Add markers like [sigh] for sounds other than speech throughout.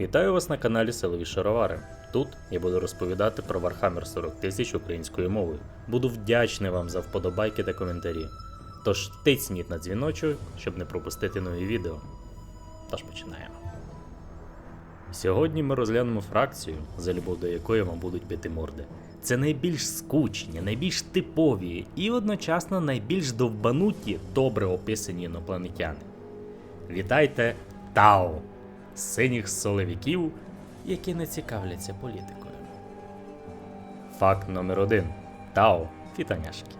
Вітаю вас на каналі Силові Шаровари. Тут я буду розповідати про Warhammer 40 тисяч українською мовою. Буду вдячний вам за вподобайки та коментарі. Тож тисніть на дзвіночок, щоб не пропустити нові відео. Тож починаємо. Сьогодні ми розглянемо фракцію, за любов до якої вам будуть бити морди. Це найбільш скучні, найбільш типові і одночасно найбільш довбануті, добре описані інопланетяни. Вітайте Тао, синіх соловіків, які не цікавляться політикою. Факт номер 1 Тао фітаняшки.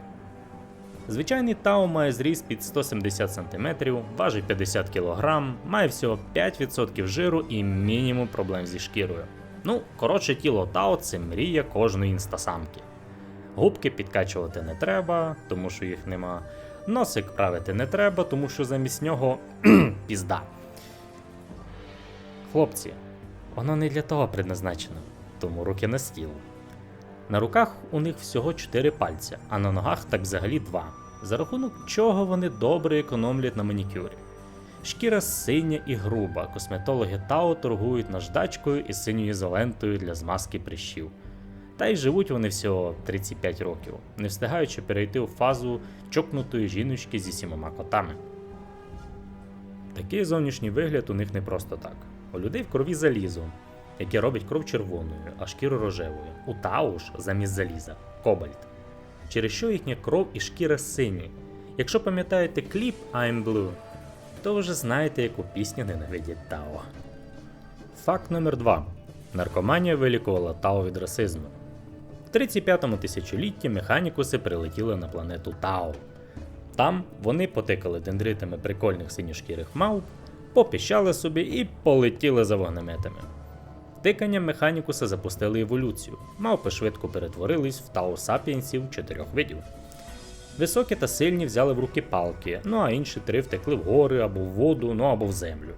Звичайний Тао має зріст під 170 см, важить 50 кг, має всього 5% жиру і мінімум проблем зі шкірою. Ну, коротше, тіло Тао це мрія кожної інстасамки. Губки підкачувати не треба, тому що їх нема. Носик правити не треба, тому що замість нього [clears throat] пізда. Хлопці, воно не для того предназначено, тому руки на стіл. На руках у них всього 4 пальця, а на ногах так взагалі 2, за рахунок чого вони добре економлять на манікюрі. Шкіра синя і груба, косметологи Тао торгують наждачкою і синьою ізолентою для змазки прищів. Та й живуть вони всього 35 років, не встигаючи перейти у фазу чокнутої жіночки зі сімома котами. Такий зовнішній вигляд у них не просто так. У людей в крові залізо, яке робить кров червоною, а шкіру рожевою. У Тау ж замість заліза кобальт. Через що їхня кров і шкіра сині. Якщо пам'ятаєте кліп I'm Blue, то вже знаєте, яку пісню ненавидять Тао. Факт номер 2. Наркоманія вилікувала Тао від расизму. В 35-му тисячолітті механікуси прилетіли на планету Тао. Там вони потикали дендритами прикольних синьошкірих мавп, попіщали собі і полетіли за вогнеметами. Тиканням механікуса запустили еволюцію. Мавпи швидко перетворились в Тао сапіенсів чотирьох видів. Високі та сильні взяли в руки палки, ну а інші три втекли в гори або в воду, ну або в землю.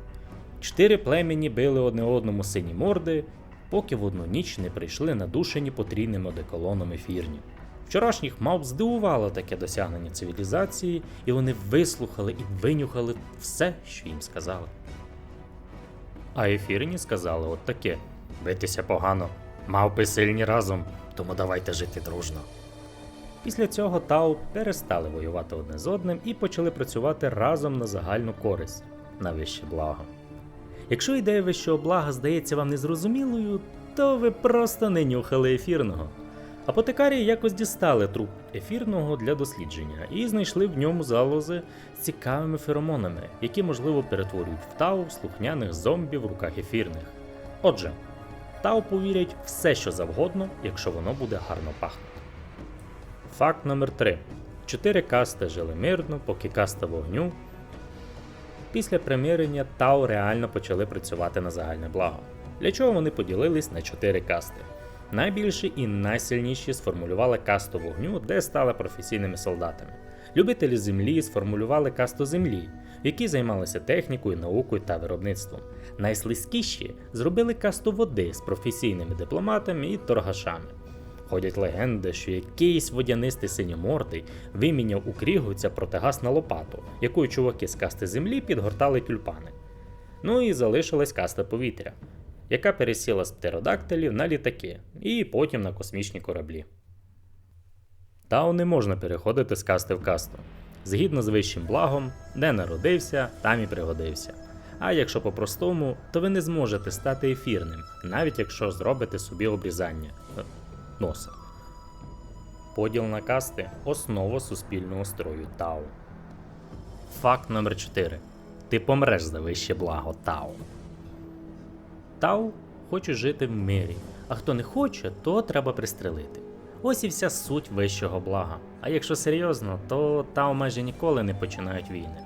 Чотири племені били одне одному сині морди, поки в одну ніч не прийшли надушені потрійним одеколоном ефірні. Вчорашніх мавп здивувало таке досягнення цивілізації, і вони вислухали і винюхали все, що їм сказали. А ефірні сказали от таке: битися погано, мавпи сильні разом, тому давайте жити дружно. Після цього Тау перестали воювати одне з одним і почали працювати разом на загальну користь на вище благо. Якщо ідея вищого блага здається вам незрозумілою, то ви просто не нюхали ефірного. Апотекарії якось дістали труп ефірного для дослідження і знайшли в ньому залози з цікавими феромонами, які можливо перетворюють в тау слухняних зомбі в руках ефірних. Отже, тау повірять все, що завгодно, якщо воно буде гарно пахнути. Факт номер 3 Чотири касти жили мирно, поки каста вогню. Після примирення Тау реально почали працювати на загальне благо. Для чого вони поділились на чотири касти. Найбільші і найсильніші сформулювали касту вогню, де стали професійними солдатами. Любителі землі сформулювали касту землі, які займалися технікою, наукою та виробництвом. Найслизькіші зробили касту води з професійними дипломатами і торгашами. Ходять легенди, що якийсь водянистий синьомордий виміняв у крігуця протигаз на лопату, якою чуваки з касти землі підгортали тюльпани. Ну і залишилась каста повітря, яка пересіла з птеродактилів на літаки і потім на космічні кораблі. Тау не можна переходити з касти в касту. Згідно з вищим благом, де народився, там і пригодився. А якщо по-простому, то ви не зможете стати ефірним, навіть якщо зробите собі обрізання е, носа. Поділ на касти основа суспільного строю Тау. Факт номер 4. Ти помреш за вище благо Тау. Тау хоче жити в мирі, а хто не хоче, то треба пристрелити. Ось і вся суть вищого блага. А якщо серйозно, то Тау майже ніколи не починають війни.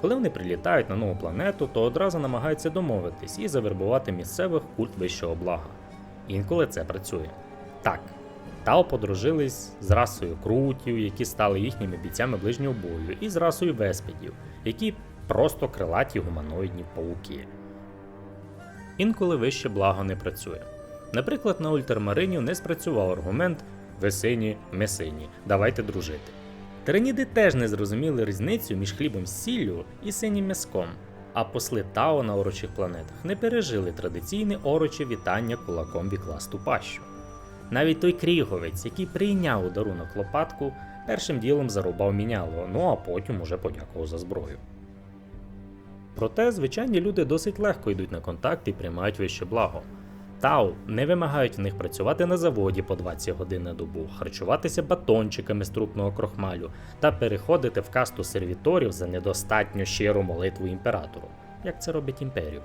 Коли вони прилітають на нову планету, то одразу намагаються домовитись і завербувати місцевих культ вищого блага. Інколи це працює. Так, Тао подружились з расою крутів, які стали їхніми бійцями ближнього бою, і з расою веспідів, які просто крилаті гуманоїдні пауки. Інколи вище благо не працює. Наприклад, на ультрамаринів не спрацював аргумент ви сині, ми сині, давайте дружити. Тираніди теж не зрозуміли різницю між хлібом з сіллю і синім м'язком, а посли Тао на орочих планетах не пережили традиційне ороче вітання кулаком вікласту пащу. Навіть той кріговець, який прийняв у дарунок лопатку, першим ділом зарубав міняло, ну а потім уже подякував за зброю. Проте звичайні люди досить легко йдуть на контакт і приймають вище благо. Тау не вимагають в них працювати на заводі по 20 годин на добу, харчуватися батончиками з трупного крохмалю та переходити в касту сервіторів за недостатньо щиру молитву імператору, як це робить імперіум.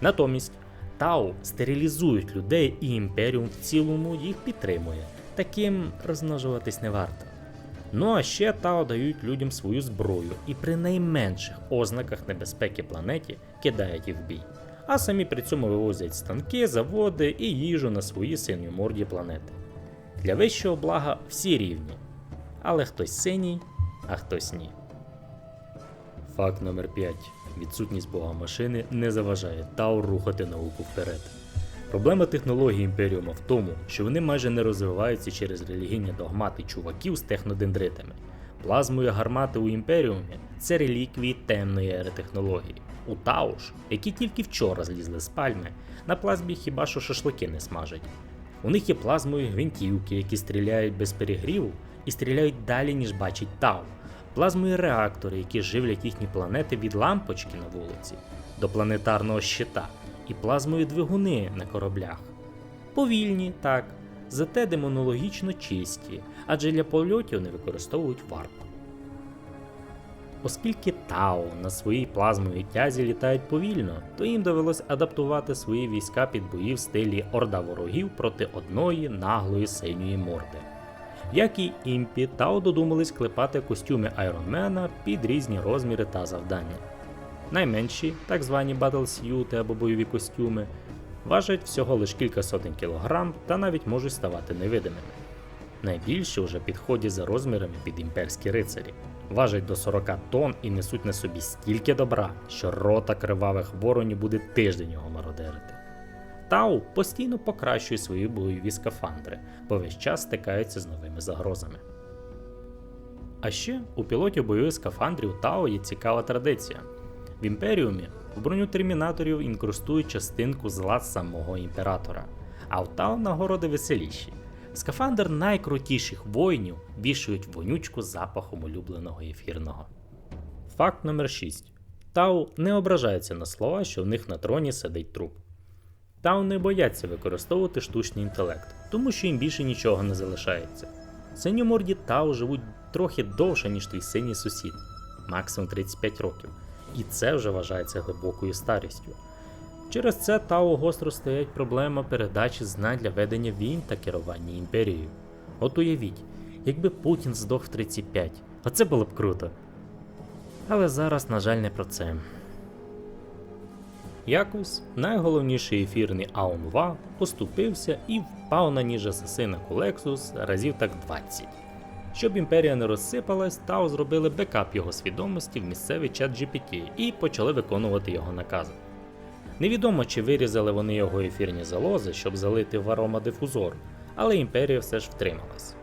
Натомість Тау стерилізують людей і імперіум в цілому їх підтримує. Таким розмножуватись не варто. Ну а ще Тао дають людям свою зброю і при найменших ознаках небезпеки планеті кидають їх в бій, а самі при цьому вивозять станки, заводи і їжу на свої синьоморді планети. Для вищого блага всі рівні, але хтось синій, а хтось ні. Факт номер 5. Відсутність бога машини не заважає Тау рухати науку вперед. Проблема технології імперіума в тому, що вони майже не розвиваються через релігійні догмати чуваків з технодендритами. Плазмою гармати у імперіумі це реліквії темної ери технології. У Тауш, які тільки вчора злізли з пальми, на плазмі хіба що шашлики не смажать. У них є плазмові гвинтівки, які стріляють без перегріву і стріляють далі, ніж бачить Тау. Плазмові реактори, які живлять їхні планети від лампочки на вулиці до планетарного щита, і плазмові двигуни на кораблях. Повільні, так, зате демонологічно чисті, адже для польотів не використовують варп. Оскільки Тао на своїй плазмовій тязі літають повільно, то їм довелось адаптувати свої війська під бої в стилі орда ворогів проти одної наглої синьої морди. Як і імпі, Тао додумались клепати костюми Айронмена під різні розміри та завдання. Найменші, так звані батлс'юти або бойові костюми, важать всього лише кілька сотень кілограм та навіть можуть ставати невидимими. Найбільші вже підходять за розмірами під імперські рицарі, важать до 40 тонн і несуть на собі стільки добра, що рота кривавих воронів буде тиждень його мародерити. Тау постійно покращує свої бойові скафандри, бо весь час стикаються з новими загрозами. А ще у пілотів бойових скафандрів Тао є цікава традиція. В імперіумі в броню термінаторів інкрустують частинку зла самого імператора, а в Тао нагороди веселіші. Скафандр найкрутіших воїнів вішають вонючку запахом улюбленого ефірного. Факт номер 6. Тау не ображається на слова, що в них на троні сидить труп. Тау не бояться використовувати штучний інтелект, тому що їм більше нічого не залишається. Синьоморді Тау живуть трохи довше, ніж твій синій сусід, максимум 35 років, і це вже вважається глибокою старістю. Через це Тау гостро стоять проблема передачі знань для ведення війн та керування імперією. От уявіть, якби Путін здох в 35, оце було б круто. Але зараз, на жаль, не про це. Якось найголовніший ефірний Аунва поступився і впав на ніж асасина Колексус разів так 20. Щоб імперія не розсипалась, Тао зробили бекап його свідомості в місцевий чат GPT і почали виконувати його накази. Невідомо, чи вирізали вони його ефірні залози, щоб залити в аромадифузор, але імперія все ж втрималась.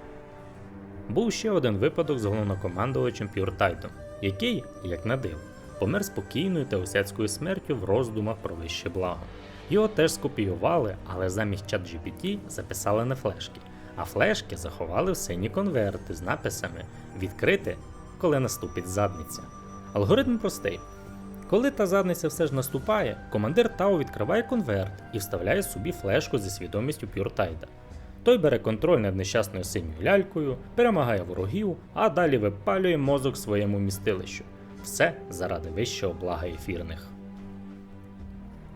Був ще один випадок з головнокомандувачем Пюртайтом, який, як на диво, помер спокійною та осяцькою смертю в роздумах про вище благо. Його теж скопіювали, але замість чат GPT записали на флешки, а флешки заховали в сині конверти з написами Відкрити, коли наступить задниця. Алгоритм простий. Коли та задниця все ж наступає, командир Тау відкриває конверт і вставляє собі флешку зі свідомістю Пюртайда. Той бере контроль над нещасною синьою лялькою, перемагає ворогів, а далі випалює мозок своєму містилищу. Все заради вищого блага ефірних.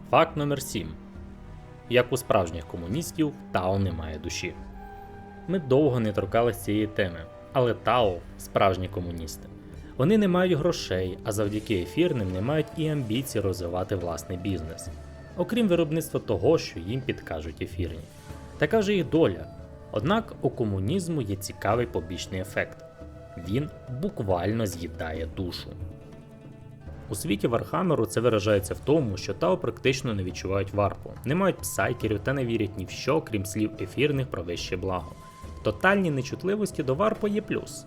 Факт номер 7. Як у справжніх комуністів, Тао не має душі. Ми довго не торкались цієї теми, але Тао справжні комуністи. Вони не мають грошей, а завдяки ефірним не мають і амбіцій розвивати власний бізнес, окрім виробництва того, що їм підкажуть ефірні. Така вже їх доля. Однак у комунізму є цікавий побічний ефект він буквально з'їдає душу. У світі Вархамеру це виражається в тому, що Тао практично не відчувають варпу, не мають псайкерів та не вірять ні в що, крім слів ефірних про вище благо. В тотальній нечутливості до варпу є плюс.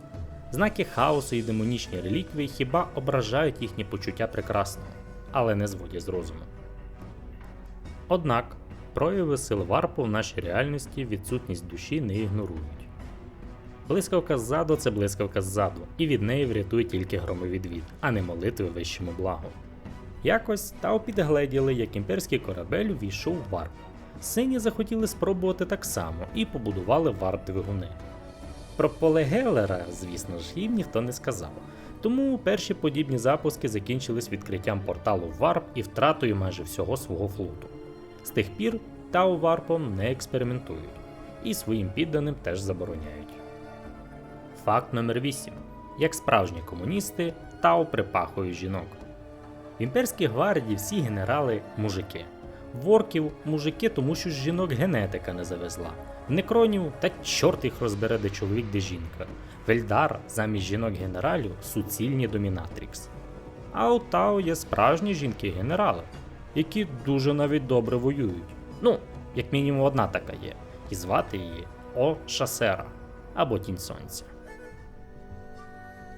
Знаки хаосу і демонічні реліквії хіба ображають їхні почуття прекрасного. але не зводять з розуму. Однак прояви сил варпу в нашій реальності відсутність душі не ігнорують. Блискавка ззаду це блискавка ззаду, і від неї врятує тільки громовідвід, а не молитви вищому благу. Якось Тау підгледіли, як імперський корабель увійшов в варп. Сині захотіли спробувати так само і побудували варп-двигуни. Про поле Геллера, звісно ж, їм ніхто не сказав. Тому перші подібні запуски закінчились відкриттям порталу варп і втратою майже всього свого флоту. З тих пір Тау варпом не експериментують і своїм підданим теж забороняють. Факт номер 8. Як справжні комуністи, Тау припахує жінок. В імперській гвардії всі генерали мужики. В орків мужики, тому що жінок генетика не завезла. Некронів та чорт їх розбере, де чоловік, де жінка. В Ельдар замість жінок-генералів суцільні домінатрікс. А у Тау є справжні жінки-генерали, які дуже навіть добре воюють. Ну, як мінімум одна така є, і звати її О Шасера або Тінь Сонця.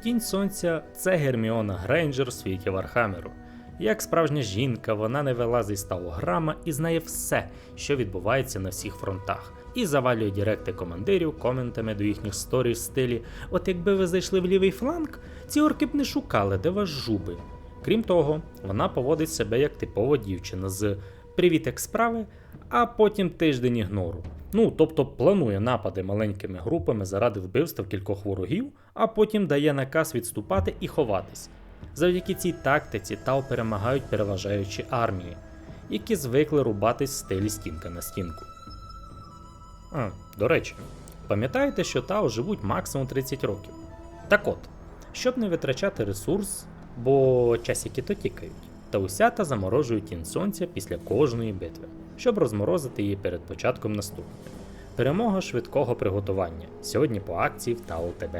Тінь Сонця це Герміона Грейнджер світі Вархамеру. Як справжня жінка, вона не вилазить з талограма і знає все, що відбувається на всіх фронтах, і завалює директи командирів коментами до їхніх сторій в стилі: От якби ви зайшли в лівий фланг, ці орки б не шукали, де вас жуби. Крім того, вона поводить себе як типова дівчина з привіт як справи, а потім тиждень ігнору. Ну, тобто планує напади маленькими групами заради вбивства кількох ворогів, а потім дає наказ відступати і ховатись. Завдяки цій тактиці Тау перемагають переважаючі армії, які звикли рубатись в стилі стінка на стінку. А, до речі, пам'ятаєте, що Тау живуть максимум 30 років. Так от, щоб не витрачати ресурс, бо часики то тікають, таусята заморожують тінь сонця після кожної битви, щоб розморозити її перед початком наступної. Перемога швидкого приготування. Сьогодні по акції в Тау ТБ.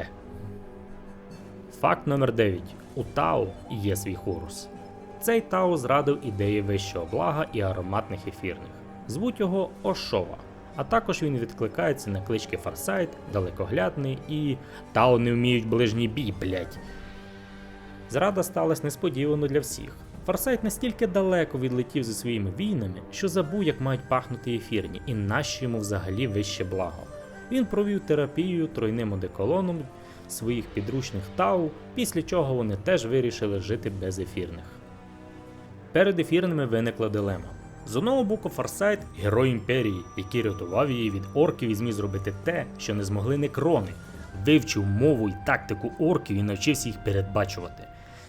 Факт номер 9. У Тау є свій хорус. Цей Тау зрадив ідеї вищого блага і ароматних ефірних. Звуть його Ошова. А також він відкликається на клички Фарсайт, Далекоглядний і Тау не вміють ближній бій, блять. Зрада сталася несподівано для всіх. Фарсайт настільки далеко відлетів зі своїми війнами, що забув, як мають пахнути ефірні, і нащо йому взагалі вище благо. Він провів терапію тройним одеколоном своїх підручних тау, після чого вони теж вирішили жити без ефірних. Перед ефірними виникла дилема. З одного боку, Фарсайт герой імперії, який рятував її від орків і зміг зробити те, що не змогли некрони, вивчив мову і тактику орків і навчився їх передбачувати.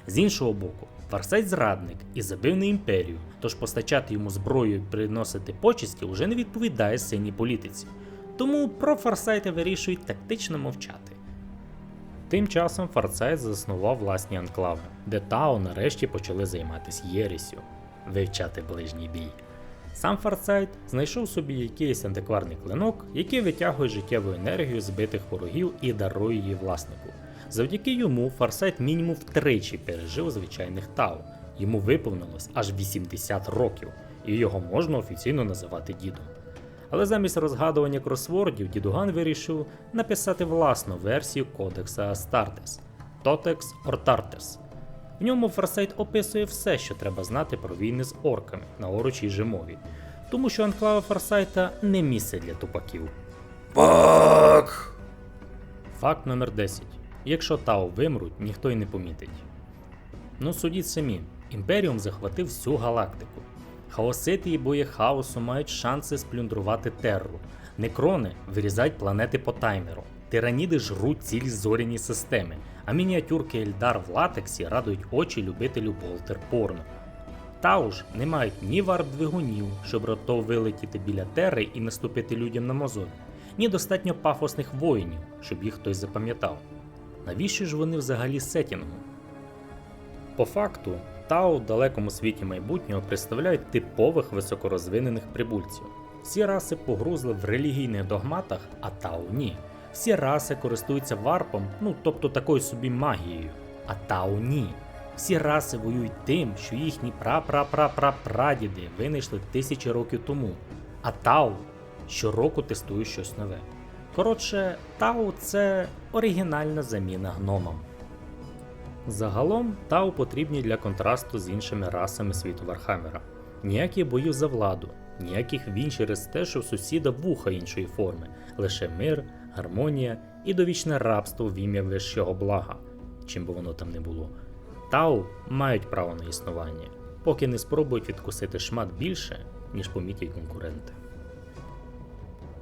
З іншого боку, Фарсайт зрадник і забив на імперію, тож постачати йому зброю і приносити почесті вже не відповідає синій політиці. Тому про Фарсайта вирішують тактично мовчати. Тим часом Фарсайт заснував власні анклави, де Тао нарешті почали займатися єресю, вивчати ближній бій. Сам Фарсайт знайшов собі якийсь антикварний клинок, який витягує життєву енергію збитих ворогів і дарує її власнику. Завдяки йому Фарсайт мінімум втричі пережив звичайних Тау. Йому виповнилось аж 80 років, і його можна офіційно називати дідом. Але замість розгадування кросвордів дідуган вирішив написати власну версію кодекса Астартес Тотекс Ортартес. В ньому Фарсайт описує все, що треба знати про війни з орками на орочій же мові, тому що анклава Фарсайта не місце для тупаків. Пак! Факт номер 10. Якщо Тау вимруть, ніхто й не помітить. Ну судіть самі, Імперіум захватив всю галактику. Хаосити і бої хаосу мають шанси сплюндрувати терру. Некрони вирізають планети по таймеру. Тираніди жруть цілі зоряні системи, а мініатюрки Ельдар в латексі радують очі любителю болтер порно. Тауж не мають ні варп-двигунів, щоб рото вилетіти біля терри і наступити людям на мозоль, ні достатньо пафосних воїнів, щоб їх хтось запам'ятав. Навіщо ж вони взагалі сетінгу? По факту, Тау в далекому світі майбутнього представляють типових високорозвинених прибульців. Всі раси погрузли в релігійних догматах, а Тау ні. Всі раси користуються варпом, ну тобто такою собі магією, а Тау ні. Всі раси воюють тим, що їхні пра-пра-пра-пра-прадіди винайшли тисячі років тому, а Тау щороку тестує щось нове. Коротше, Тау це оригінальна заміна гномам. Загалом Тау потрібні для контрасту з іншими расами світу Вархаммера. Ніяких боїв за владу, ніяких війн через те, що в сусіда вуха іншої форми, лише мир, гармонія і довічне рабство в ім'я вищого блага, чим би воно там не було. Тау мають право на існування, поки не спробують відкусити шмат більше, ніж помітять конкуренти.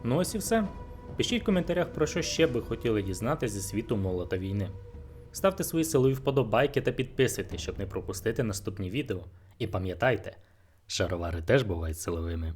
Ну ось і все. Пишіть в коментарях, про що ще би хотіли дізнатися зі світу молота війни. Ставте свої силові вподобайки та підписуйтесь, щоб не пропустити наступні відео. І пам'ятайте, шаровари теж бувають силовими.